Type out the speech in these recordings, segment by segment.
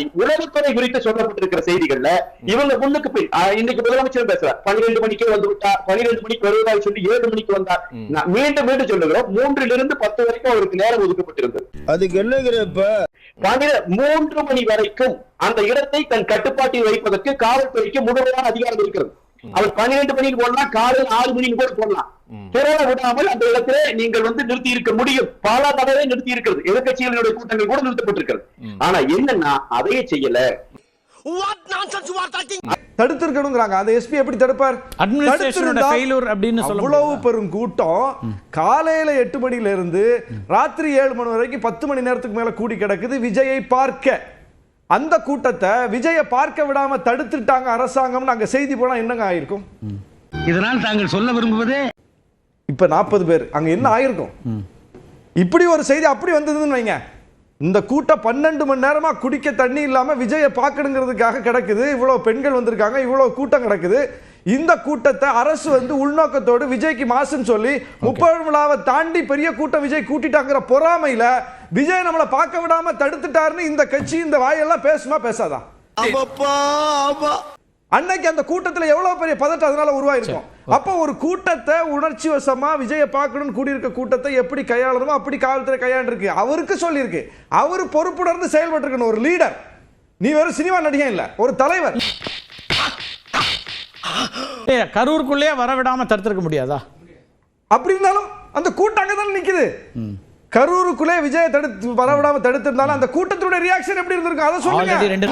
உளவுத்துறை குறித்து சொல்லப்பட்டிருக்கிற செய்திகள்ல இவங்க முன்னுக்கு போய் இன்னைக்கு முதலமைச்சர் பேசுறார். பன்னிரெண்டு மணிக்கு வந்து விட்டார் பன்னிரெண்டு மணிக்கு வருவதாய் சொல்லி ஏழு மணிக்கு வந்தார். நான் மீண்டும் மீண்டும் சொல்லுகிறோம். மூன்றிலிருந்து பத்து வரைக்கும் அவருக்கு நேரம் ஒதுக்கப்பட்டிருந்தது. அதுக்கு என்னங்கிற இப்ப? பன்னிர- மூன்று மணி வரைக்கும் அந்த இடத்தை தன் கட்டுப்பாட்டில் வைப்பதற்கு காவல்துறைக்கு முழுமையான அதிகாரம் இருக்கிறது. அவர் பன்னிரெண்டு மணிக்கு போடலாம் காலையில் ஆறு மணிக்கு கூட போடலாம். திறன விடாமல் அந்த இடத்திலே நீங்கள் வந்து நிறுத்தி இருக்க முடியும். பல தடவை நிறுத்தி இருக்கிறது எதிர்கட்சிகளுடைய கூட்டங்கள் கூட நிறுத்தப்பட்டிருக்கிறது. ஆனா என்னன்னா அதையே செய்யல. தடுத்திருக்கணுங்கிறாங்க. அந்த எஸ்பி எப்படி தடுப்பார்? அவ்வளவு? பெரும் கூட்டம். காலையில எட்டு மணில இருந்து ராத்திரி ஏழு மணி வரைக்கும் பத்து மணி நேரத்துக்கு மேல கூடி கிடக்குது. விஜயை பார்க்க. அந்த கூட்டத்தை விஜயை பார்க்க விடாம தடுத்துட்டாங்க அரசாங்கம் அங்க செய்தி போனா என்னங்க ஆயிருக்கும்? இதனால் தாங்கள் சொல்ல விரும்புவது இப்ப நாற்பது பேர் அங்க என்ன ஆயிருக்கும்? இப்படி ஒரு செய்தி அப்படி வந்ததுன்னு வைங்க. இந்த கூட்டம் பன்னெண்டு மணி நேரமா குடிக்க தண்ணி இல்லாம விஜயை பார்க்கணுங்கிறதுக்காக கிடக்குது. இவ்வளவு பெண்கள் வந்திருக்காங்க இவ்வளவு கூட்டம் கிடக்குது. இந்த கூட்டத்தை அரசு வந்து உள்நோக்கத்தோடு விஜய்க்கு மாசுன்னு சொல்லி முப்பது விழாவை தாண்டி பெரிய கூட்டம் விஜய் கூட்டிட்டாங்கிற பொறாமையில விஜய் நம்மளை பார்க்க விடாம தடுத்துட்டாருன்னு இந்த கட்சி இந்த வாயெல்லாம் பேசுமா பேசாதா? அன்னைக்கு அந்த கூட்டத்துல எவ்வளவு பெரிய பதட்டம் அதனால உருவாயிருக்கும். அப்போ ஒரு கூட்டத்தை உணர்ச்சி வசமா விஜயை பார்க்கணும்னு கூடியிருக்க கூட்டத்தை எப்படி கையாளணுமோ அப்படி காவல்துறை கையாண்டிருக்கு. அவருக்கு சொல்லியிருக்கு. அவர் பொறுப்புணர்ந்து செயல்பட்டு இருக்கணும் ஒரு லீடர் நீ வெறும் சினிமா நடிகன் இல்ல. ஒரு தலைவர். ஏ, கரூருக்குள்ளேயே வர விடாம தடுத்திருக்க முடியாதா? அப்படி இருந்தாலும் அந்த கூட்டம் அங்கதானே நிக்குது. கரூருக்குள்ளே விஜயை தடுத்து வரவிடாம தடுத்திருந்தாலும் அந்த கூட்டத்தினுடைய ரியாக்ஷன் எப்படி இருந்திருக்கும்? அதை சொல்லுங்க. ரெண்டு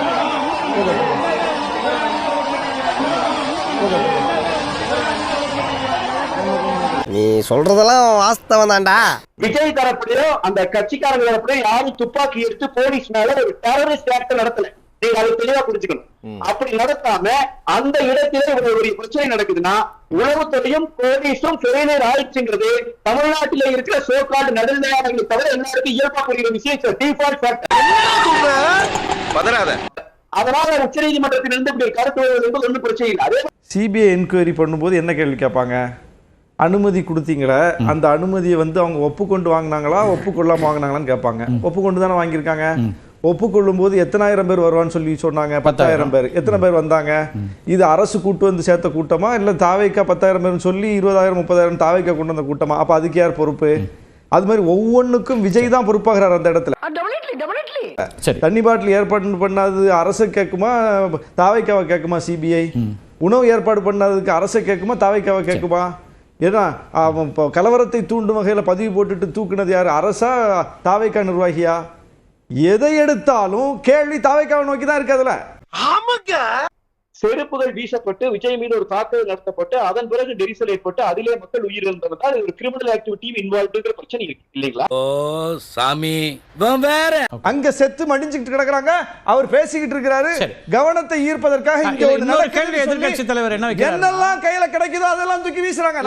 நீ சொல்றதெல்லாம் வாஸ்தவம் தான்டா. விஜய் தரப்புலயோ அந்த கட்சிக்காரங்க தரப்புலயோ யாரும் துப்பாக்கி எடுத்து போலீஸ் மேல ஒரு டெரரிஸ்ட் ஆக்ட் நடத்தல. நீங்க அதை தெளிவா புரிஞ்சுக்கணும். அப்படி நடத்தாம அந்த இடத்திலே ஒரு ஒரு பிரச்சனை நடக்குதுன்னா உளவுத்துறையும் போலீஸும் ஃபெயிலியர் ஆயிடுச்சுங்கிறது தமிழ்நாட்டில இருக்கிற சோகால்டு நடுநிலையாளர்களை தவிர எல்லாருக்கும் இயல்பா புரிகிற விஷயம் டிஃபால்ட் அதனால உச்சநீதிமன்றத்திலிருந்து இப்படி ஒரு கருத்து வருவது என்பது ஒன்றும் பிரச்சனை இல்லை. அதே சிபிஐ என்கொயரி பண்ணும்போது என்ன கேள்வி கேட்பாங்க? அனுமதி கொடுத்தீங்களே அந்த அனுமதியை வந்து அவங்க ஒப்புக்கொண்டு வாங்கினாங்களா ஒப்புக்கொள்ளாம வாங்கினாங்களான்னு கேட்பாங்க. ஒப்புக்கொண்டு தானே வாங்கியிருக்காங்க? ஒப்புக்கொள்ளும் போது எத்தனாயிரம் பேர் வருவான்னு சொல்லி சொன்னாங்க பத்தாயிரம் பேர். எத்தனை பேர் வந்தாங்க? இது அரசு கூட்டு வந்து சேர்த்த கூட்டமா? இல்ல தாவைக்கா பத்தாயிரம் பேர்னு சொல்லி இருபதாயிரம் முப்பதாயிரம் தாவைக்கா கொண்டு வந்த கூட்டமா? அப்ப அதுக்கு யார் பொறுப்பு? அது மாதிரி ஒவ்வொன்றுக்கும் விஜய் தான் பொறுப்பாகிறார் அந்த இடத்துல. சரி. தண்ணி பாட்டில் ஏற்பாடு பண்ணாது அரசு கேட்குமா? தாவைக்காவை கேட்குமா சிபிஐ? உணவு ஏற்பாடு பண்ணாததுக்கு அரசை கேட்குமா? தாவைக்காவை கேட்குமா? ஏன்னா கலவரத்தை தூண்டும் வகையில் பதிவு போட்டுட்டு தூக்குனது யார்? அரசா தாவைக்கா நிர்வாகியா? எதை எடுத்தாலும் கேள்வி தாவைக்காவை நோக்கி தான் இருக்கு அதுல. செருப்புகள் வீசப்பட்டு விஜய் மீது ஒரு தாக்குதல் நடத்தப்பட்டு அதன் பிறகு நெரிசல் ஏற்பட்டு அதிலே மக்கள் உயிரிழந்ததால் ஒரு கிரிமினல் ஆக்டிவிட்டியும் இன்வால்வ்டுங்கிற பிரச்சனை இருக்கு இல்லைங்களா? ஓ சாமி. வேற. அங்க செத்து மடிஞ்சுக்கிட்டு கிடக்குறாங்க. அவர் பேசிக்கிட்டு இருக்கிறாரு. கவனத்தை ஈர்ப்பதற்காக இங்க ஒரு நடக்குதுன்னு கேள்வி சொல்லி எதிர்க்கட்சி தலைவர் என்ன என்னெல்லாம் கையில கிடைக்குதோ அதெல்லாம் தூக்கி வீசுறாங்க.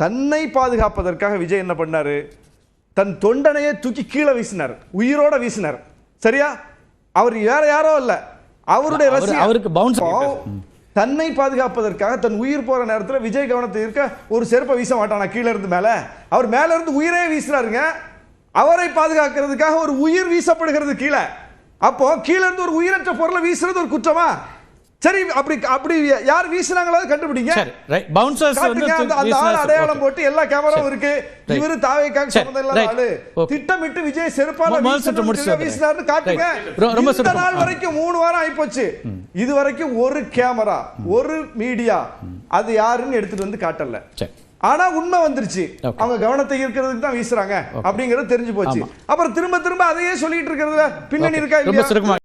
தன்னை பாதுகாப்பதற்காக விஜய் என்ன பண்ணாரு? தன் தொண்டனையே தூக்கி கீழே வீசினார். உயிரோட வீசினார். சரியா? அவர் வேற யாரோ இல்ல அவருடைய. அவருக்கு பண்ணிட்டாரு. தன்னை பாதுகாப்பதற்காக தன் உயிர் போற நேரத்துல விஜய் கவனத்தை இருக்க ஒரு செருப்பை வீச மாட்டானா. கீழ இருந்து மேல. அவர் மேல இருந்து உயிரே வீசுறாருங்க. அவரை பாதுகாக்கிறதுக்காக ஒரு உயிர் வீசப்படுகிறது கீழே. அப்போ கீழ இருந்து ஒரு உயிரற்ற பொருளை வீசுறது ஒரு குற்றமா? சரி அப்படி அப்படி யார் வீசுனாங்களோ கண்டுபிடிங்க. சரி ரைட் பவுன்சர்ஸ் வந்து அந்த ஆள் அடையாளம் போட்டு எல்லா கேமராவும் இருக்கு. இவரு தாவைக்காக right. ஆளு. திட்டமிட்டு விஜய் செருப்பால. வீசினாருன்னு காட்டுங்க. ரொம்ப. நாள். வரைக்கும் மூணு வாரம் ஆயிப்போச்சு. இது வரைக்கும் ஒரு கேமரா ஒரு மீடியா அது யாருன்னு எடுத்துட்டு வந்து காட்டல. ஆனா உண்மை வந்துருச்சு. அவங்க கவனத்தை ஈர்க்கிறதுக்கு தான் வீசுறாங்க. அப்படிங்கறது தெரிஞ்சு போச்சு. அப்புறம் திரும்ப திரும்ப அதையே சொல்லிட்டு இருக்கிறதுல பின்னணி இருக்கா